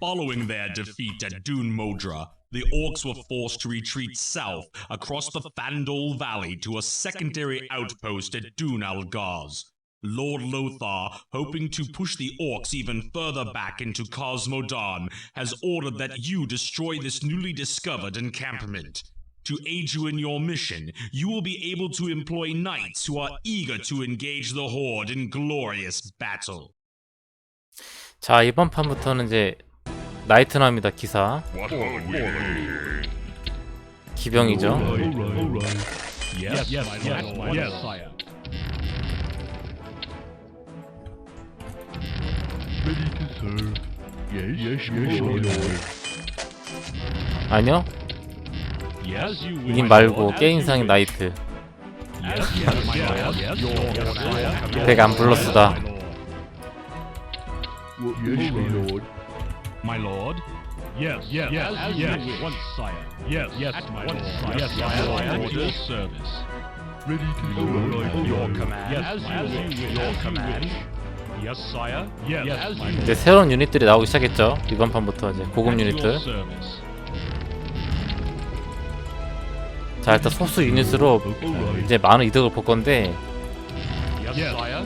Following their defeat at Dun Modra, the orcs were forced to retreat south across the Fandol Valley to a secondary outpost at Dun Algaz. Lord Lothar, hoping to push the orcs even further back into Cosmodan, has ordered that you destroy this newly discovered encampment. To aid you in your mission, you will be able to employ knights who are eager to engage the Horde in glorious battle. 자 이번 판부터는 이제 나이트남이다 기사 기병이죠. 아니요. 님 말고 게임상의 나이트 Yes, yes, my lord. Yes, your sire. 배가 안 불렀수다 Yes, my lord. Yes, yes, yes, yes. Once, sire. Yes, yes, my lord. Yes, sire. At your service. Ready to serve. Your command. Yes, as you wish. Your command. Yes, sire. Yes, as you 이제 새로운 유닛들이 나오기 시작했죠 이번 판부터 이제 고급 At your 유닛들 service. 자 일단 소수 유닛으로. 이제 많은 이득을 볼 건데 Yes, sire.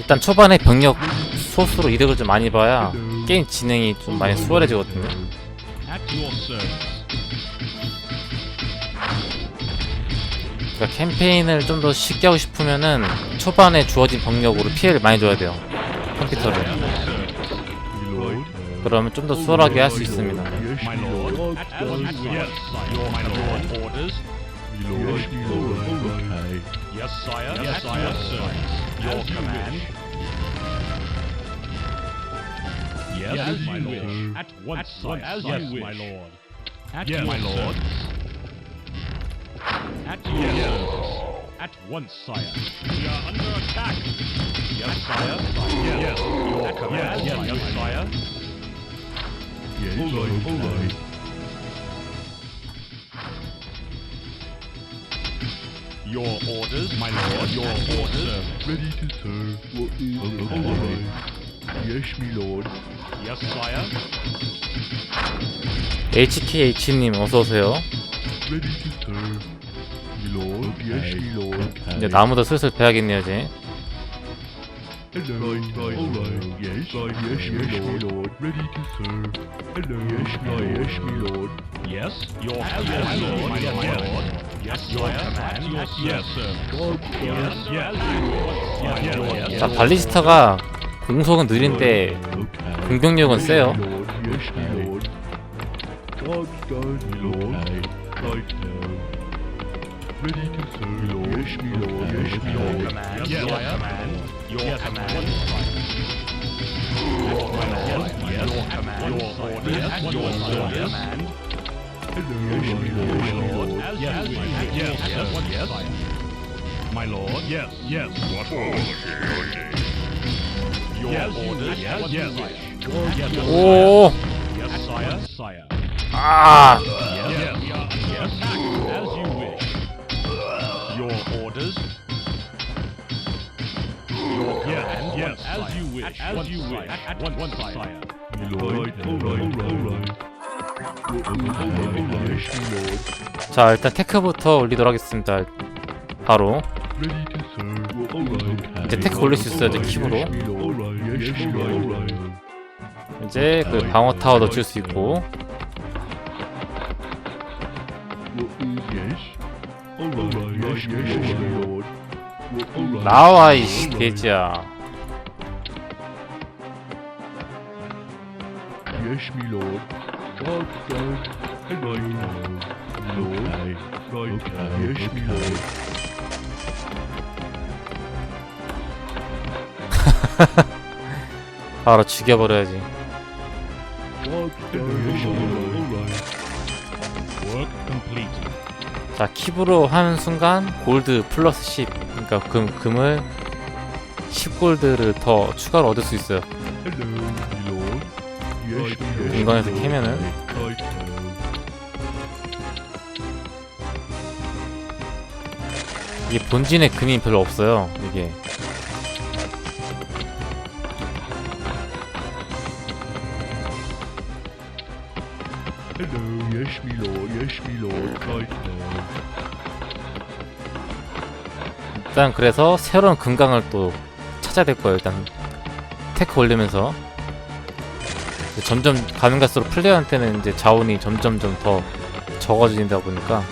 일단 초반에 병력 소수로 이득을 좀 많이 봐야 게임 진행이 좀 많이 수월해지거든요. 그러니까 캠페인을 좀 더 쉽게 하고 싶으면은 초반에 주어진 병력으로 피해를 많이 줘야 돼요 컴퓨터를. 그러면 좀 더 수월하게 할 수 있습니다 Yes, My lord. At once, sire. Yes, my lord. At yes, my lord. At your service. At once, sire. We are under attack. Yes, sire. Yes, your command. Yes, yes, sire. Yes, alright. Alright. Your orders, my lord. Your orders. Ready to serve. What is oh, Alright. Yes, my lord. Yes, sire. HKH님 어서오세요 Ready to serve. 이제 나무도 슬슬 베야겠네요 이제. 자 발리스타가 공속은 느린데. 공격력은 세요 Ready to serve. Yes, my lord. Yes, my Your command. Yes, your command. Your command. Your command. Yes, your command. Your orders. Yes, your orders. Hello. Yes, my lord. My lord. Yes, yes, yes, yes. My lord. Yes, yes. What order? Your orders. Yes, yes. Yes, 오 yes, sire. Sire. Ah. Yes, yes, Your orders. Your command. Yes, as you wish. As you wish. At once, sire. My lord. Alright, alright. Alright, alright. Yes, my lord. 자 일단 테크부터 올리도록 하겠습니다 바로. 이제 테크 올릴 수 있어요 이제 킵으로. Yes, lord. 이제 그 방어 타워도 줄수 있고 나와 이씨 돼지야 Yes, my lord. God, God. Hello. My lord. Right. Okay. Yes, my lord. 바로 죽여버려야지 God, God. Yes, my lord. Alright. Work completed. 자 킵으로 하는 순간 골드 플러스 10 그러니까 금, 금을 10골드를 더 추가로 얻을 수 있어요. 인간에서 캐면은. 이게 본진에 금이 별로 없어요 이게 일단 그래서 새로운 금강을 또 찾아야 될 거예요. 일단 테크 올리면서. 점점 가면 갈수록 플레이어한테는 이제 자원이 점점점 더 적어진다 보니까.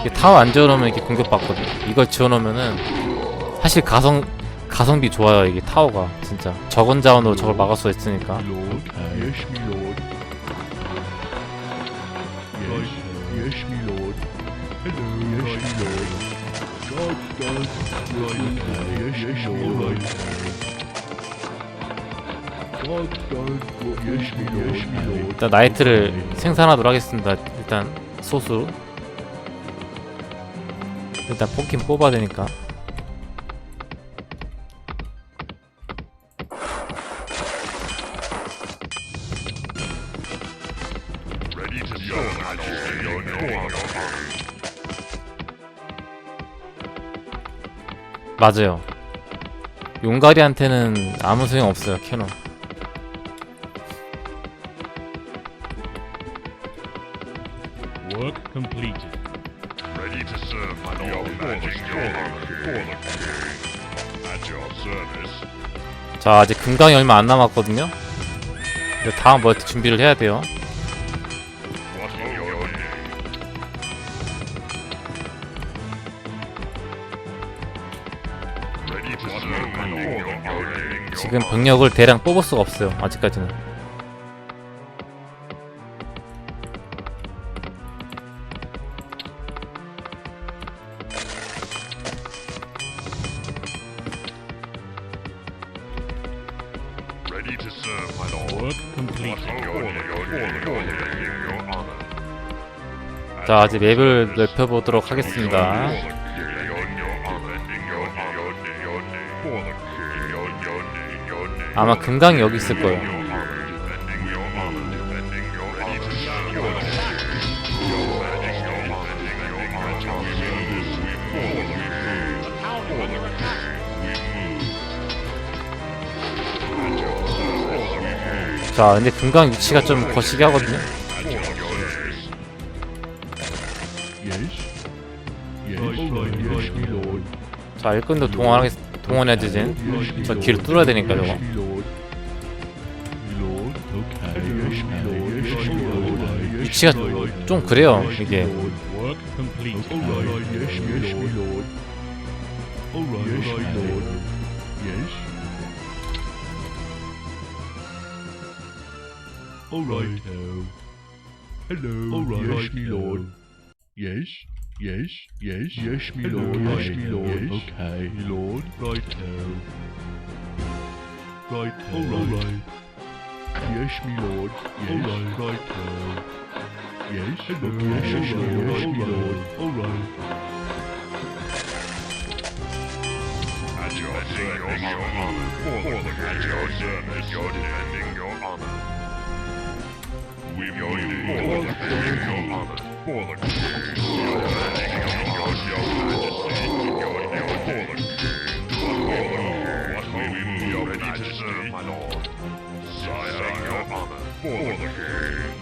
이게 타워 안 지어놓으면 이렇게 공격받거든 이걸 지어놓으면은 사실 가성 가성비 좋아요 이게 타워가. 진짜. 적은 자원으로 저걸 막을 수 있으니까. My 일단 나이트를 생산하도록 하겠습니다. 일단 소수. 일단 뽑긴 뽑아야 되니까 맞아요 용가리한테는 아무 소용 없어요 캐논 Work completed. Ready to serve, my lord. Your majesty, for the king. At your service. 자 아직 금강이 얼마 안 남았거든요 이제 다음 멀티 준비를 해야 돼요 지금 병력을 대량 뽑을 수가 없어요 아직까지는. 자 이제 맵을 넓혀보도록 하겠습니다 아마 금강이 여기 있을 거예요 자 근데 금강 위치가 좀 거시기 하거든요. 자 일꾼도 동원하겠, 동원해야지 my 저. 길을 뚫어야 되니까 저거 위치가. 좀 그래요 이게. Work completed. Alright, yes, my lord. Yes. Right. Right. Yes, lord. Yes, right hello, yes, my lord, lord. Alright. At your service, your honor. At your service, you're defending your honor. We your name, for the king, your honor. For the king, your majesty, your majesty, your your for the king. What we move, your serve, my lord. Sire, your honor. For the king.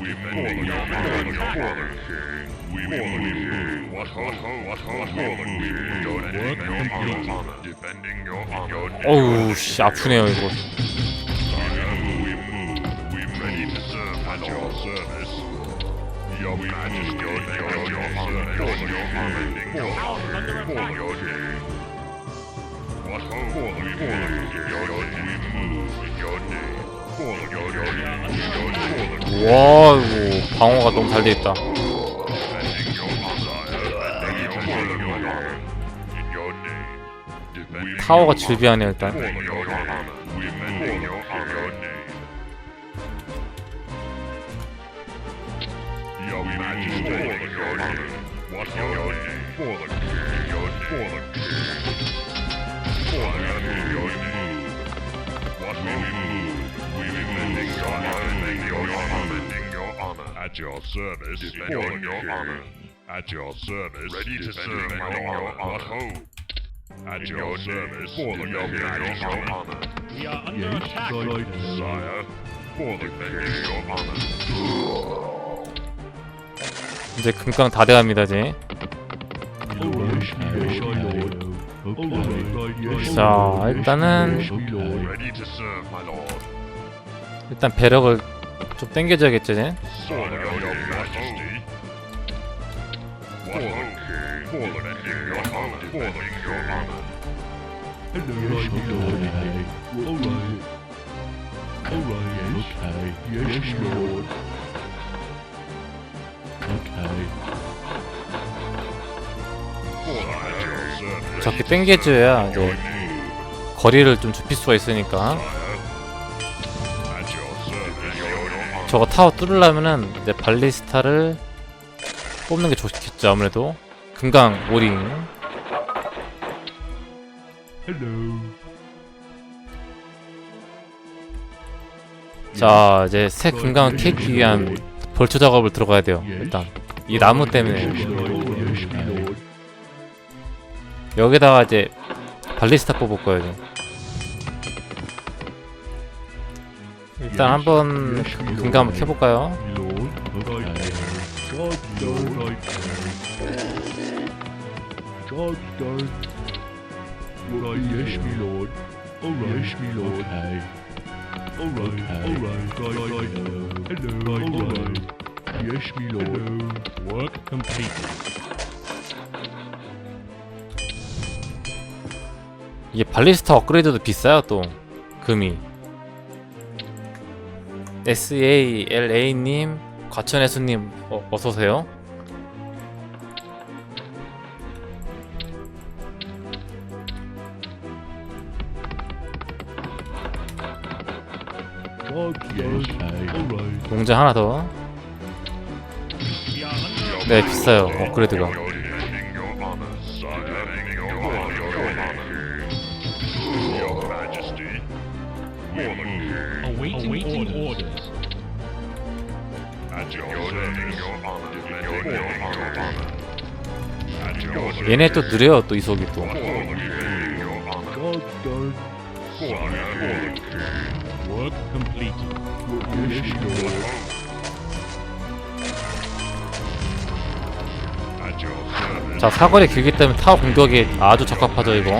We men your for the king. We men what ho? What ho? What ho? We your name, your honor. Defending your your name. 어우 씨 아프네요 이거 we move. We ready to serve at your service. Your majesty, your your your honor, your your honor, your for your name. What the we move in your name. We move your name. 와 이거 방어가 너무 잘 돼 있다. defending your desire. Defending your honor. In your name. Defending 타워가 질비하네 일단. At your service. Defending your honor. At your service. Ready to serve my honor. What hope? At your service. For the your honor. We are under Yes, attack. right. Sire, for the defending your honor. 이제 금강 다 돼갑니다 이제. 자. 일단은- Yes, my lord. Ready to serve, my lord. 일단 배력을 좀 your service. 저렇게 당겨줘야 이제 거리를 좀 좁힐 수가 있으니까. 저거 타워 뚫으려면은 이제 발리스타를 뽑는 게 좋겠죠 아무래도. 금강 오링. Hello. 자 이제 새 금강을 캐기 위한 벌초 작업을 들어가야 돼요 일단 이 나무 때문에. 여기다가 이제 발리스타 뽑을 거예요 이제. 일단 한번 금강 한번 completed. 이게 발리스타 업그레이드도 비싸요 또 금이 SALA님 과천해수님 어, 어서오세요. 농장 하나 더 네 비싸요 업그레이드가 얘네 또 느려요 또 이속이 또. 자 사거리 길기 때문에 타워 공격이 아주 적합하죠 이거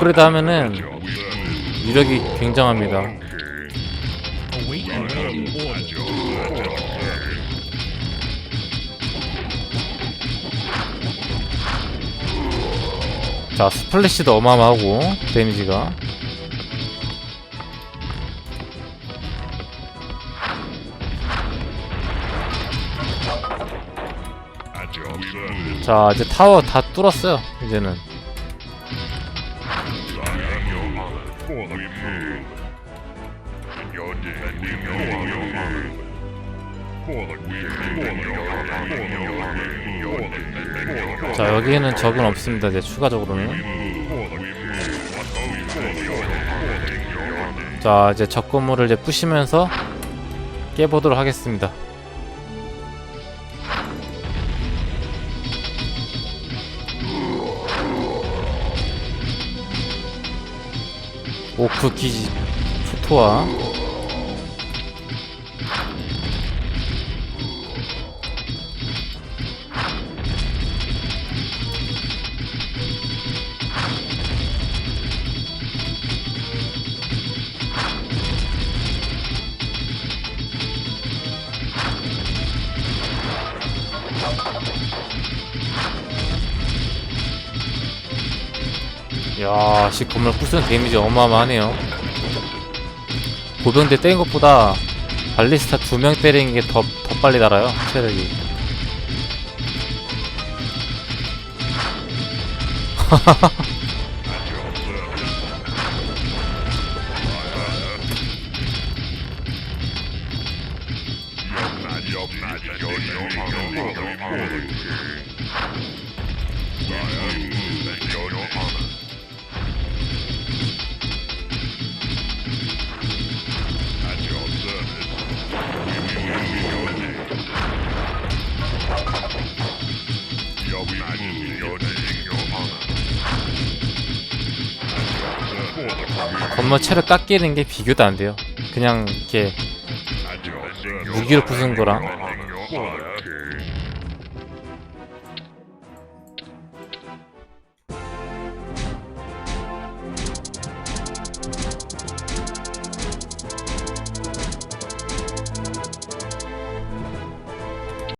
업그레이드 하면은 위력이 굉장합니다. 자 스플래시도 어마어마하고 데미지가. 자 이제 타워 다 뚫었어요 이제는 자 여기에는 적은 없습니다 이제 추가적으로는. 자 이제 적 건물을 이제 부시면서 깨보도록 하겠습니다 오크 기지 초토화 야, 씨 건물 부수는 데미지 어마어마하네요. 보병대 때린 것보다 발리스타 두 명 때리는 게 더 더 빨리 달아요. 체력이. 건물 체력 깎이는 게 비교도 안 돼요. 그냥 이렇게 무기로 부수는 거랑